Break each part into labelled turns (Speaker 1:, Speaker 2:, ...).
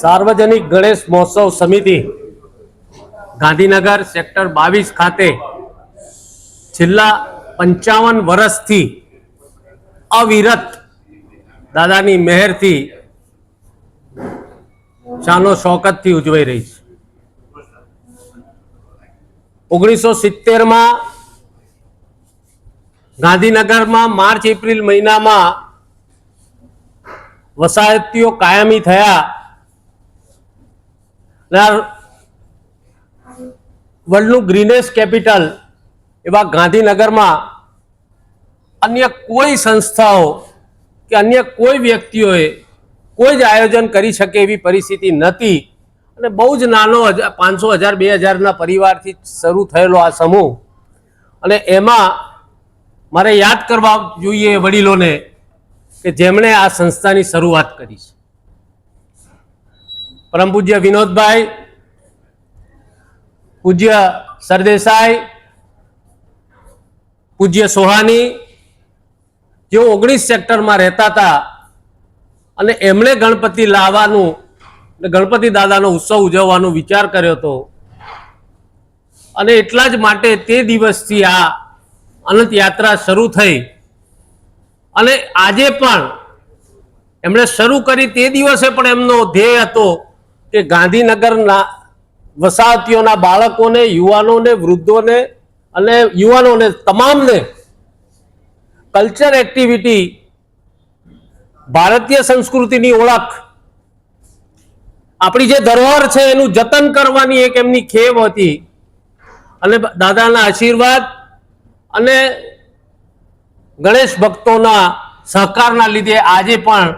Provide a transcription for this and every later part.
Speaker 1: સાર્વજનિક ગણેશ મહોત્સવ સમિતિ ગાંધીનગર સેક્ટર બાવીસ ખાતે છેલ્લા પંચાવન વર્ષથી અવિરત દાદાની મહેરથી શાનો શોકતથી ઉજવાઈ રહી છે. ઓગણીસો સિત્તેરમાં ગાંધીનગરમાં માર્ચ એપ્રિલ મહિનામાં વસાહતીઓ કાયમી થયા. વર્લ્ડનું ગ્રીનેસ્ટ કેપિટલ એવા ગાંધીનગરમાં અન્ય કોઈ સંસ્થાઓ કે અન્ય કોઈ વ્યક્તિઓએ કોઈ જ આયોજન કરી શકે એવી પરિસ્થિતિ નહોતી અને બહુ જ નાનો પાંચસો હજાર, બે હજારના પરિવારથી શરૂ થયેલો આ સમૂહ. અને એમાં મારે યાદ કરવા જોઈએ વડીલોને કે જેમણે આ સંસ્થાની શરૂઆત કરી છે. પરમ પૂજ્ય વિનોદભાઈ, પૂજ્ય સરદેસાઈ, પૂજ્ય સોહાની, જેઓ ઓગણીસ સેક્ટરમાં રહેતા હતા અને એમણે ગણપતિ લાવવાનું ગણપતિ દાદાનો ઉત્સવ ઉજવવાનો વિચાર કર્યો હતો. અને એટલા જ માટે તે દિવસથી આ અનંત યાત્રા શરૂ થઈ. અને આજે પણ એમણે શરૂ કરી તે દિવસે પણ એમનો ધ્યેય હતો કે ગાંધીનગરના વસાહતીઓના બાળકોને, યુવાનોને, વૃદ્ધોને અને યુવાનોને તમામને કલ્ચર એક્ટિવિટી ભારતીય સંસ્કૃતિની ઓળખ, આપણી જે ધરોહર છે એનું જતન કરવાની એક એમની ખેવ હતી. અને દાદાના આશીર્વાદ અને ગણેશ ભક્તોના સહકારના લીધે આજે પણ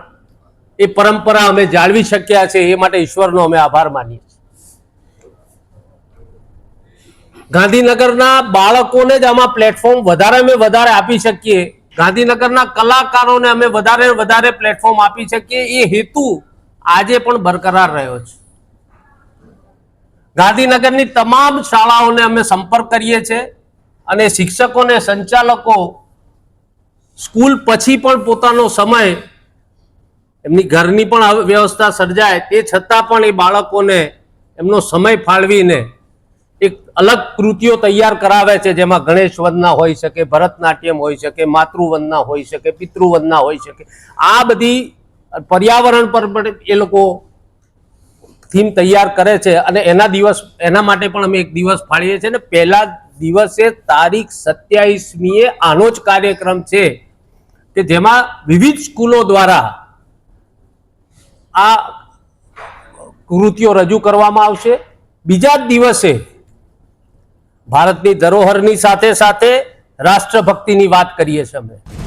Speaker 1: એ પરંપરા અમે જાળવી શક્યા છે, એ માટે ઈશ્વરનો અમે આભાર માનીએ ગાંધીનગરના બાળકોને જ આમાં પ્લેટફોર્મ વધારે અમે વધારે આપી શકીએ. ગાંધીનગરના કલાકારોને અમે વધારે વધારે પ્લેટફોર્મ આપી શકીએ. એ હેતુ આજે પણ બરકરાર રહ્યો છે. ગાંધીનગરની તમામ શાળાઓને અમે સંપર્ક કરીએ છીએ અને શિક્ષકોને સંચાલકો સ્કૂલ પછી પણ પોતાનો સમય એમની ઘરની પણ વ્યવસ્થા સર્જાય. તે છતાં પણ એ બાળકોને એમનો સમય ફાળવીને એક અલગ કૃતિઓ તૈયાર કરાવે છે, જેમાં ગણેશ વંદના હોઈ શકે, ભરતનાટ્યમ હોઈ શકે, માતૃવંદના હોઈ શકે, પિતૃવંદના હોઈ શકે. આ બધી પર્યાવરણ પર પણ એ લોકો થીમ તૈયાર કરે છે અને એના દિવસ, એના માટે પણ અમે એક દિવસ ફાળીએ છીએ ને પહેલા દિવસે તારીખ સત્યાવીસમીએ આનો જ કાર્યક્રમ છે કે જેમાં વિવિધ સ્કૂલો દ્વારા આ કૃતિઓ રજૂ કરવામાં આવશે. બીજા જ દિવસે ભારતની ધરોહરની સાથે સાથે રાષ્ટ્રભક્તિની વાત કરીએ છીએ અમે.